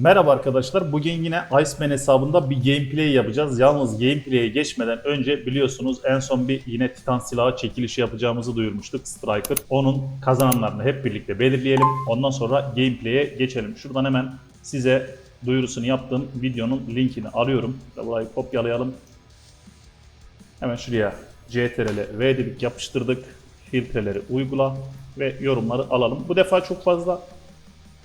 Merhaba arkadaşlar. Bugün yine Iceman hesabında bir gameplay yapacağız. Yalnız gameplay'e geçmeden önce biliyorsunuz en son bir yine Titan silahı çekilişi yapacağımızı duyurmuştuk Striker. Onun kazananlarını hep birlikte belirleyelim. Ondan sonra gameplay'e geçelim. Şuradan hemen size duyurusunu yaptığım videonun linkini arıyorum. Burayı kopyalayalım. Hemen şuraya CTRL V dedik yapıştırdık. Filtreleri uygula ve yorumları alalım. Bu defa çok fazla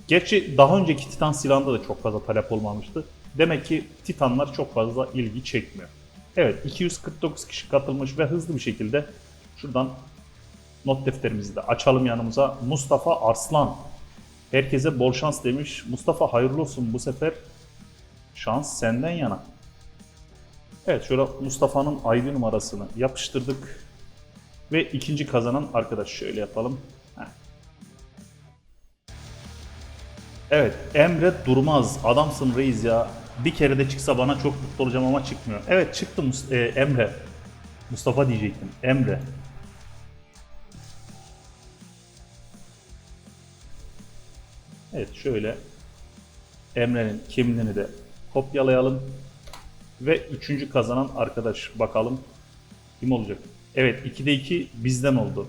Gerçi daha önceki Titan silahında da çok fazla talep olmamıştı. Demek ki Titanlar çok fazla ilgi çekmiyor. Evet 249 kişi katılmış ve hızlı bir şekilde şuradan not defterimizi de açalım yanımıza. Mustafa Arslan. Herkese bol şans demiş. Mustafa hayırlı olsun bu sefer. Şans senden yana. Evet şöyle Mustafa'nın ID numarasını yapıştırdık. Ve ikinci kazanan arkadaş şöyle yapalım. Evet Emre Durmaz. Adamsın reis ya. Bir kere de çıksa bana çok mutlu olacağım ama çıkmıyor. Evet çıktı Mus- e, Emre. Mustafa diyecektim. Emre. Evet şöyle Emre'nin kimliğini de kopyalayalım. Ve üçüncü kazanan arkadaş bakalım kim olacak? Evet 2'de 2 bizden oldu.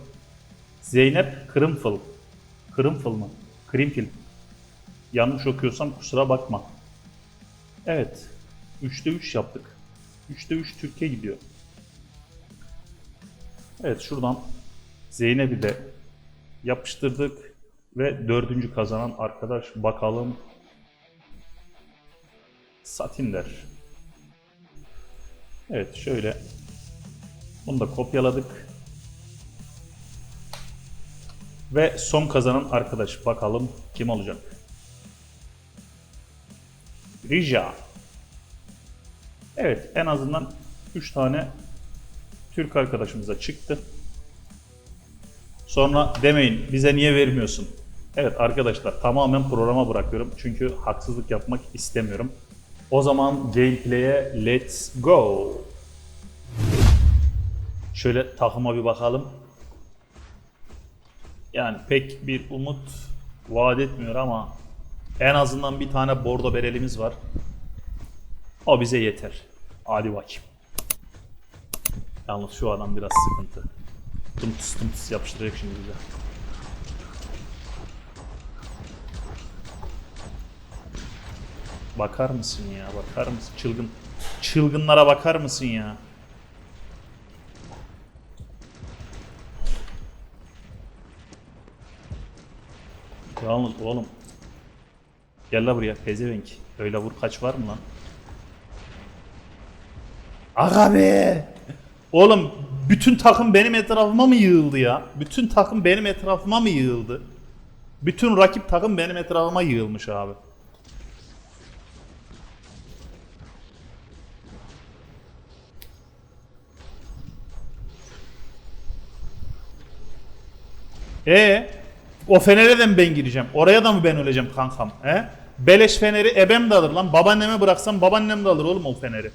Zeynep Kırımfıl. Kırımfıl mı? Krimfil. Yanlış okuyorsam kusura bakma. Evet. 3'te 3 yaptık. 3'te 3 Türkiye gidiyor. Evet şuradan Zeynep'i de yapıştırdık. Ve dördüncü kazanan arkadaş bakalım. Satinler. Evet şöyle. Bunu da kopyaladık. Ve son kazanan arkadaş bakalım kim olacak. Rija. Evet en azından 3 tane Türk arkadaşımıza çıktı. Sonra demeyin bize niye vermiyorsun? Evet arkadaşlar tamamen programa bırakıyorum. Çünkü haksızlık yapmak istemiyorum. O zaman gameplay'e let's go. Şöyle takıma bir bakalım. Yani pek bir umut vaat etmiyor ama en azından bir tane bordo berelimiz var. O bize yeter. Hadi bakayım. Yalnız şu adam biraz sıkıntı. Tımtıs tımtıs yapıştıracak şimdi bize. Bakar mısın ya? Bakar mısın? Çılgın. Çılgınlara bakar mısın ya? Yalnız oğlum. Gel la buraya pezevenk. Öyle vur kaç var mı lan? Aga be! Oğlum bütün takım benim etrafıma mı yığıldı ya? Bütün takım benim etrafıma mı yığıldı? Bütün rakip takım benim etrafıma yığılmış abi. E o fenere de mi ben gireceğim? Oraya da mı ben öleceğim kankam? He? Beleş feneri ebem de alır lan. Babaanneme bıraksam babaannem de alır oğlum o feneri.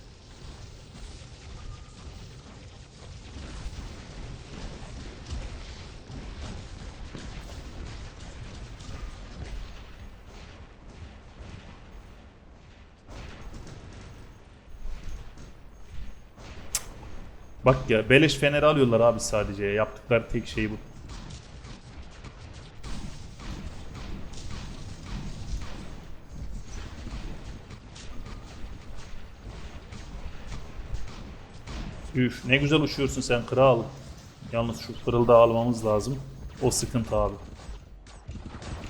Bak ya beleş feneri alıyorlar abi sadece. Yaptıkları tek şey bu. Üf ne güzel uçuyorsun sen kral. Yalnız şu fırıldağı almamız lazım. O sıkıntı abi.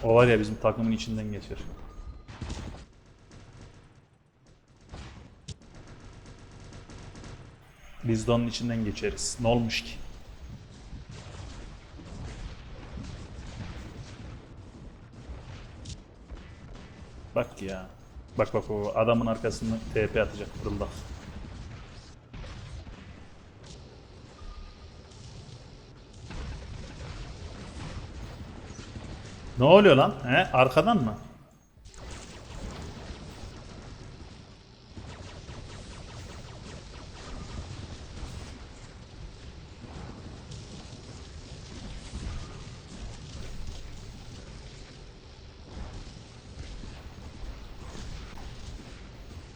O var ya bizim takımın içinden geçer. Biz de onun içinden geçeriz. Ne olmuş ki? Bak ya. Bak bak o adamın arkasını TP atacak fırıldak. Ne oluyor lan? He? Arkadan mı?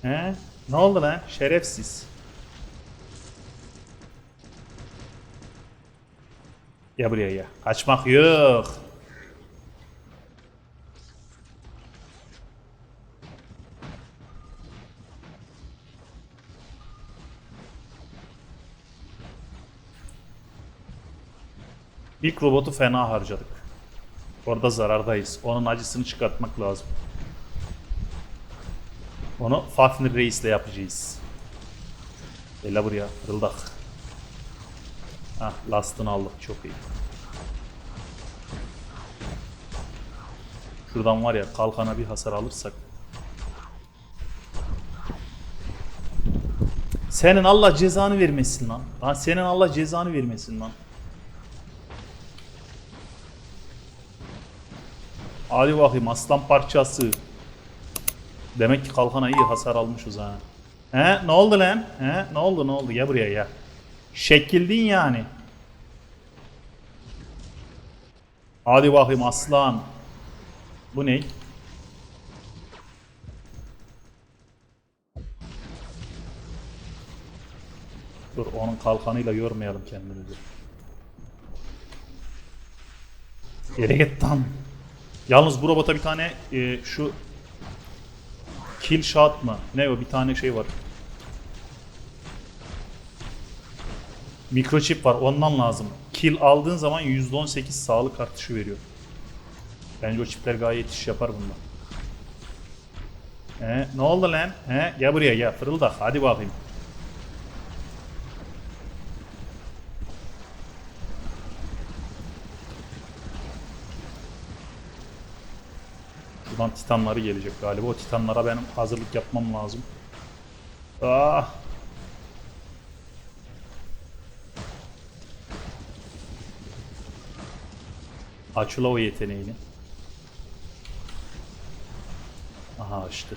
He? Ne oldu lan? Şerefsiz. Ya buraya ya. Kaçmak yok. İlk robotu fena harcadık. Orada zarardayız. Onun acısını çıkartmak lazım. Onu Fafnir Reis'le yapacağız. Gel buraya fırıldak. Hah lastını aldık çok iyi. Şuradan var ya kalkana bir hasar alırsak. Senin Allah cezanı vermesin lan. Lan senin Allah cezanı vermesin lan. Hadi bakayım aslan parçası. Demek ki kalkana iyi hasar almışız ha. He ne oldu lan? He ne oldu ne oldu? Gel buraya ya. Şekildin yani. Hadi bakayım aslan. Bu ne? Dur onun kalkanıyla yormayalım kendimizi. Yere git lan. Yalnız bu robota bir tane e, şu kill shot mı? Ne o bir tane şey var. Mikroçip var ondan lazım. Kill aldığın zaman %18 sağlık artışı veriyor. Bence o çipler gayet iş yapar bunda. He, ne oldu lan? He, gel buraya gel fırıldak hadi bakayım. Şuradan titanları gelecek galiba. O titanlara benim hazırlık yapmam lazım. Ah. Açıla o yeteneğini. Aha açtı.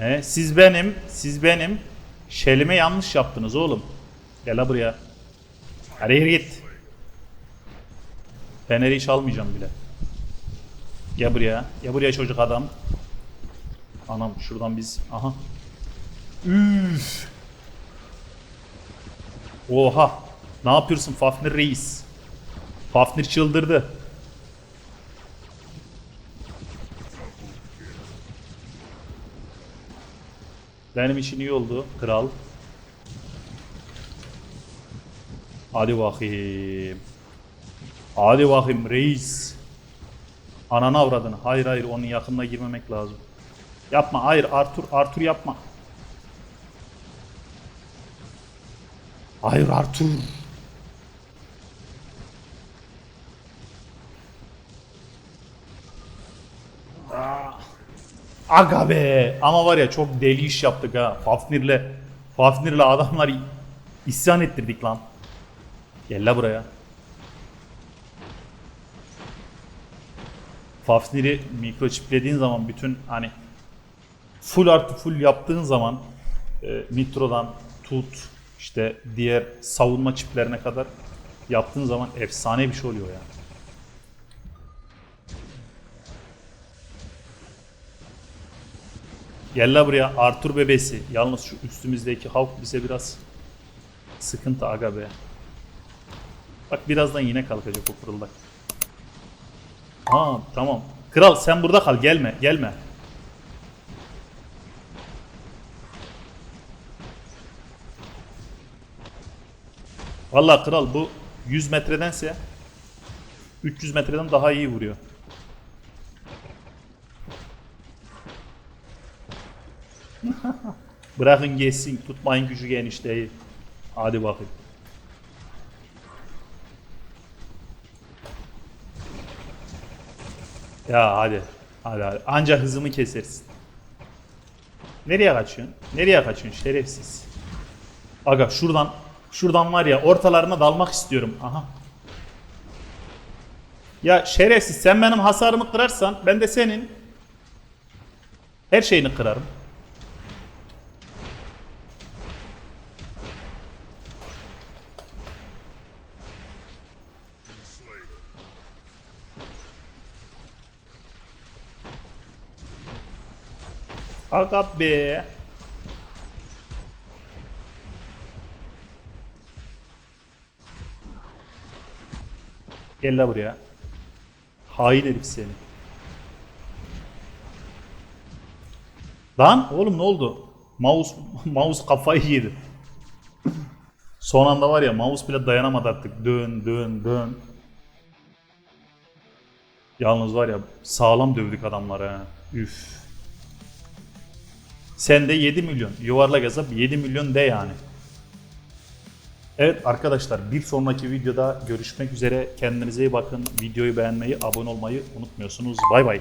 Ee, siz benim, siz benim şelime yanlış yaptınız oğlum. Gel buraya. Hadi git. Feneri hiç almayacağım bile. Gel buraya. Gel buraya çocuk adam. Anam şuradan biz... Aha. Üf. Oha. Ne yapıyorsun Fafnir reis? Fafnir çıldırdı. Benim için iyi oldu kral. Hadi bakayım. Hadi bakayım reis. Ananı avradını. Hayır hayır onun yakınına girmemek lazım. Yapma hayır Arthur Arthur yapma. Hayır Arthur. Ah. Aga be. Ama var ya çok deli iş yaptık ha. Fafnir'le Fafnir'le adamlar isyan ettirdik lan. Gel la buraya. Fafnir'i mikroçiplediğin zaman bütün hani full artı full yaptığın zaman e, Nitro'dan tut işte diğer savunma çiplerine kadar yaptığın zaman efsane bir şey oluyor yani. Gel la buraya Arthur bebesi. Yalnız şu üstümüzdeki Hulk bize biraz sıkıntı aga be. Bak birazdan yine kalkacak o fırıldak. Ha tamam. Kral sen burada kal gelme gelme. Vallahi kral bu 100 metredense 300 metreden daha iyi vuruyor. Bırakın geçsin tutmayın gücü genişleyi. Hadi bakayım. Ya hadi. Hadi hadi. Anca hızımı kesersin. Nereye kaçıyorsun? Nereye kaçıyorsun şerefsiz? Aga şuradan şuradan var ya ortalarına dalmak istiyorum. Aha. Ya şerefsiz sen benim hasarımı kırarsan ben de senin her şeyini kırarım. Aga be. Gel la buraya. Hain herif seni. Lan oğlum ne oldu? Mouse mouse kafayı yedi. Son anda var ya mouse bile dayanamadı artık. Dön dön dön. Yalnız var ya sağlam dövdük adamları ha. Üf. Sen de 7 milyon. Yuvarlak hesap 7 milyon de yani. Evet arkadaşlar bir sonraki videoda görüşmek üzere. Kendinize iyi bakın. Videoyu beğenmeyi, abone olmayı unutmuyorsunuz. Bay bay.